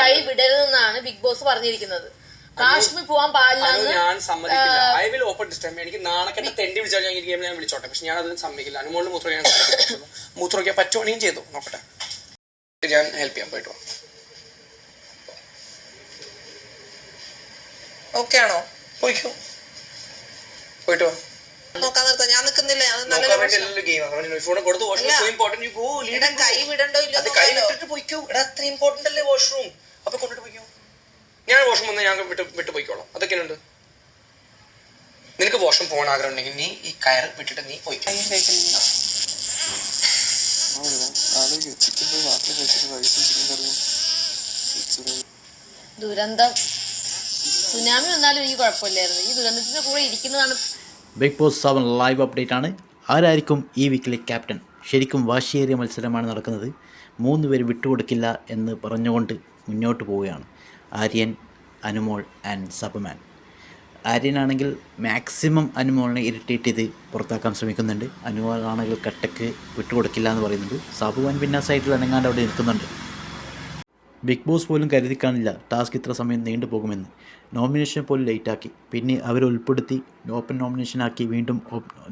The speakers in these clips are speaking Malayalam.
കൈ വിടരുതെന്നാണ് ബിഗ് ബോസ് പറഞ്ഞിരിക്കുന്നത്. കാശ്മീർ പോവാൻ പാടില്ല ഞാൻ സമ്മതിക്കില്ല. I will open this time എനിക്ക് നാണക്കെട്ട തെണ്ടി വിളിച്ചാൽ ഞാൻ ഞാൻ വിളിച്ചോട്ടെ. പക്ഷെ ഞാൻ അതിന് സമ്മതിക്കില്ല. അനുമോളിൽ മൂത്ര ഞാൻ. മൂത്രമൊക്കെ പറ്റുവാണെങ്കിൽ ചെയ്തു. നോക്കട്ടെ. ഞാൻ ഹെൽപ്പ് ചെയ്യാൻ പോയിട്ട്. ഓക്കെ ആണോ? പോയിക്കോ. പോയിട്ട് വാ നോക്കാൻ നിർത്താം. ഞാൻ നിൽക്കുന്നില്ല. അത് നല്ല വേണ്ടി ഗെയിം ഫോൺ കൊടുത്ത്. Washroom so important you go എടാ കൈ വിടണ്ടോ ഇല്ലയോ പോയിക്കോ എടാ അത്ര ഇമ്പോർട്ടന്റ് അല്ലേ വാഷ്റൂം അപ്പൊ കൊണ്ടിട്ട് പോയിക്കോ. ഞാൻ വാഷ്റൂം വന്നാൽ ഞാൻ വിട്ട് വിട്ട് പോയിക്കോളാം. അതൊക്കെയുണ്ട് നിനക്ക് വാഷ്റൂം പോകാൻ ആഗ്രഹം ഉണ്ടെങ്കിൽ നീ ഈ കയർ വിട്ടിട്ട് നീ പോയിക്കോ. ദുരന്തം. സുനാമി വന്നാലും എനിക്ക് കുഴപ്പമില്ലായിരുന്നു. ഈ ദുരന്തത്തിന്റെ കൂടെ ഇരിക്കുന്നതാണ് Bigg Boss seven live update ആണ്. ആരായിരിക്കും ഈ വീക്കിലെ ക്യാപ്റ്റൻ ശരിക്കും വാശിയേറിയ മത്സരമാണ് നടക്കുന്നത്. മൂന്ന് പേര് വിട്ടുകൊടുക്കില്ല എന്ന് പറഞ്ഞുകൊണ്ട് മുന്നോട്ട് പോവുകയാണ് ആര്യൻ അനുമോൾ ആൻഡ് സബമാൻ. ആര്യനാണെങ്കിൽ മാക്സിമം അനുമോളിനെ ഇറിറ്റേറ്റ് ചെയ്ത് പുറത്താക്കാൻ ശ്രമിക്കുന്നുണ്ട്. അനുമോൾ അനുമോളാണെങ്കിൽ കട്ടക്ക് വിട്ടുകൊടുക്കില്ല എന്ന് പറയുന്നുണ്ട്. സബുമാൻ പിന്നെ സൈഡിൽ അനങ്ങാണ്ട് അവിടെ നിൽക്കുന്നുണ്ട്. ബിഗ് ബോസ് പോലും കരുതി കാണില്ല ടാസ്ക് ഇത്ര സമയം നീണ്ടു പോകുമെന്ന്. നോമിനേഷൻ പോലും ലേറ്റാക്കി പിന്നെ അവരെ ഉൾപ്പെടുത്തി ഓപ്പൺ നോമിനേഷനാക്കി വീണ്ടും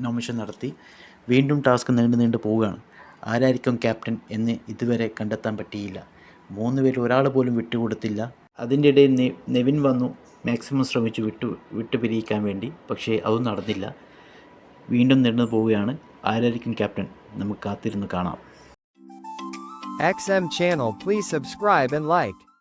നോമിനേഷൻ നടത്തി. വീണ്ടും ടാസ്ക് നീണ്ടു നീണ്ടു പോവുകയാണ്. ആരായിരിക്കും ക്യാപ്റ്റൻ എന്ന് ഇതുവരെ കണ്ടെത്താൻ പറ്റിയില്ല. മൂന്ന് പേര് ഒരാൾ പോലും വിട്ടുകൊടുത്തില്ല. അതിന്റെ ഇടയിൽ നെവിൻ വന്നു. മാക്സിമം ശ്രമിച്ചു വിട്ടു വിട്ടുപിരിയിക്കാൻ വേണ്ടി. പക്ഷേ അതും നടന്നില്ല. വീണ്ടും നീണ്ടു പോവുകയാണ്. ആരായിരിക്കും ക്യാപ്റ്റൻ? നമുക്ക് കാത്തിരുന്ന് കാണാം. XM channel please subscribe and like.